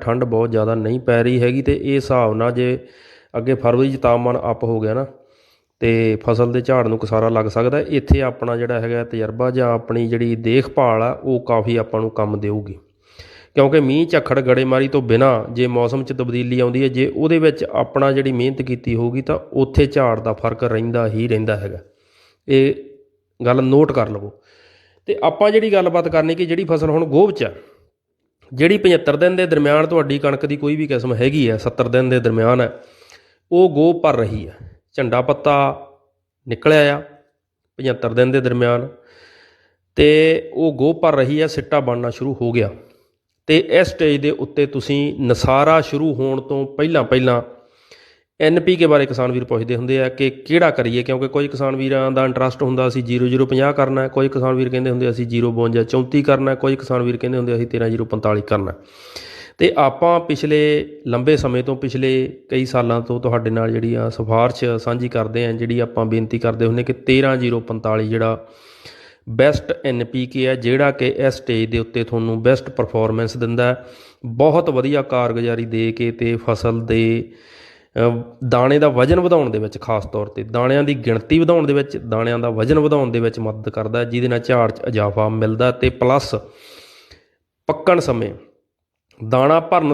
ਠੰਡ ਬਹੁਤ ਜ਼ਿਆਦਾ ਨਹੀਂ ਪੈ ਰਹੀ ਹੈਗੀ ਤੇ ਇਹ ਹਿਸਾਬ ਨਾਲ ਜੇ ਅੱਗੇ ਫਰਵਰੀ 'ਚ ਤਾਪਮਾਨ ਅਪ ਹੋ ਗਿਆ ਨਾ, ਤੇ ਫਸਲ ਦੇ ਝਾੜ ਨੂੰ ਕਸਾਰਾ ਲੱਗ ਸਕਦਾ ਇੱਥੇ ਆਪਣਾ ਜਿਹੜਾ ਹੈਗਾ ਤਜਰਬਾ ਜਾਂ ਆਪਣੀ ਜਿਹੜੀ ਦੇਖਭਾਲ ਆ, ਉਹ ਕਾਫੀ ਆਪਾਂ ਨੂੰ ਕੰਮ ਦੇਊਗੀ। ਕਿਉਂਕਿ ਮੀਂਹ, ਝੱਖੜ, ਗੜੇਮਾਰੀ ਤੋਂ ਬਿਨਾ ਜੇ ਮੌਸਮ 'ਚ ਤਬਦੀਲੀ ਆਉਂਦੀ ਹੈ, ਜੇ ਉਹਦੇ ਵਿੱਚ ਆਪਣਾ ਜਿਹੜੀ ਮਿਹਨਤ ਕੀਤੀ ਹੋਊਗੀ ਤਾਂ ਉੱਥੇ ਝਾੜ ਦਾ ਫ਼ਰਕ ਰਹਿੰਦਾ ਹੀ ਰਹਿੰਦਾ ਹੈਗਾ। ਇਹ ਗੱਲ ਨੋਟ ਕਰ ਲਵੋ। ਤੇ ਆਪਾਂ ਜਿਹੜੀ ਗੱਲਬਾਤ ਕਰਨੀ ਕਿ ਜਿਹੜੀ ਫਸਲ ਹੁਣ ਗੋਭ 'ਚ ਆ ਜਿਹੜੀ 75 ਦਿਨ ਦੇ ਦਰਮਿਆਨ ਤੁਹਾਡੀ ਕਣਕ ਦੀ ਕੋਈ ਵੀ ਕਿਸਮ ਹੈਗੀ ਹੈ 70 ਦਿਨ ਦੇ ਦਰਮਿਆਨ ਹੈ, ਉਹ ਗੋਭ ਭਰ ਰਹੀ ਹੈ। ਝੰਡਾ ਪੱਤਾ ਨਿਕਲਿਆ ਆ 75 ਦਿਨ ਦੇ ਦਰਮਿਆਨ ਤੇ ਉਹ ਗੋਭ ਭਰ ਰਹੀ ਹੈ, ਸਿੱਟਾ ਬਣਨਾ ਸ਼ੁਰੂ ਹੋ ਗਿਆ। ਤੇ ਇਸ ਸਟੇਜ ਦੇ ਉੱਤੇ ਤੁਸੀਂ ਨਸਾਰਾ ਸ਼ੁਰੂ ਹੋਣ ਤੋਂ ਪਹਿਲਾਂ ਪਹਿਲਾਂ ਐਨਪੀਕੇ ਬਾਰੇ ਕਿਸਾਨ ਵੀਰ ਪੁੱਛਦੇ ਹੁੰਦੇ ਆ ਕਿ ਕਿਹੜਾ ਕਰੀਏ ਕਿਉਂਕਿ ਕੋਈ ਕਿਸਾਨ ਵੀਰਾਂ ਦਾ ਇੰਟਰਸਟ ਹੁੰਦਾ ਅਸੀਂ 0050 ਕਰਨਾ ਹੈ ਕੋਈ ਕਿਸਾਨ ਵੀਰ ਕਹਿੰਦੇ ਹੁੰਦੇ ਅਸੀਂ 052 34 ਕਰਨਾ ਹੈ ਕੋਈ ਕਿਸਾਨ ਵੀਰ ਕਹਿੰਦੇ ਹੁੰਦੇ ਅਸੀਂ 13045 ਕਰਨਾ ਹੈ। ਤੇ ਆਪਾਂ ਪਿਛਲੇ ਲੰਬੇ ਸਮੇਂ ਤੋਂ ਪਿਛਲੇ ਕਈ ਸਾਲਾਂ ਤੋਂ ਤੁਹਾਡੇ ਨਾਲ ਜਿਹੜੀ ਆ ਸਿਫਾਰਿਸ਼ ਸਾਂਝੀ ਕਰਦੇ ਆਂ, ਜਿਹੜੀ ਆਪਾਂ ਬੇਨਤੀ ਕਰਦੇ ਹੁੰਦੇ ਕਿ 13045 ਜਿਹੜਾ ਬੈਸਟ ਐਨਪੀਕੇ ਹੈ ਜਿਹੜਾ ਕਿ ਇਸ ਸਟੇਜ ਦੇ ਉੱਤੇ ਤੁਹਾਨੂੰ ਬੈਸਟ ਪਰਫਾਰਮੈਂਸ ਦਿੰਦਾ ਬਹੁਤ ਵਧੀਆ ਕਾਰਗੁਜ਼ਾਰੀ ਦੇ ਕੇ ਤੇ ਫਸਲ ਦੇ ਦਾਣੇ ਦਾ ਵਜਨ ਵਧਾਉਣ ਦੇ ਵਿੱਚ ਖਾਸ ਤੌਰ ਤੇ ਦਾਣਿਆਂ ਦੀ ਗਿਣਤੀ ਵਧਾਉਣ ਦੇ ਵਿੱਚ ਦਾਣਿਆਂ ਦਾ ਵਜਨ ਵਧਾਉਣ ਦੇ ਵਿੱਚ ਮਦਦ ਕਰਦਾ ਜਿਹਦੇ ਨਾਲ ਝਾੜ 'ਚ ਇਜ਼ਾਫਾ ਮਿਲਦਾ ਤੇ ਪਲੱਸ ਪੱਕਣ ਸਮੇਂ ਦਾਣਾ ਭਰਨ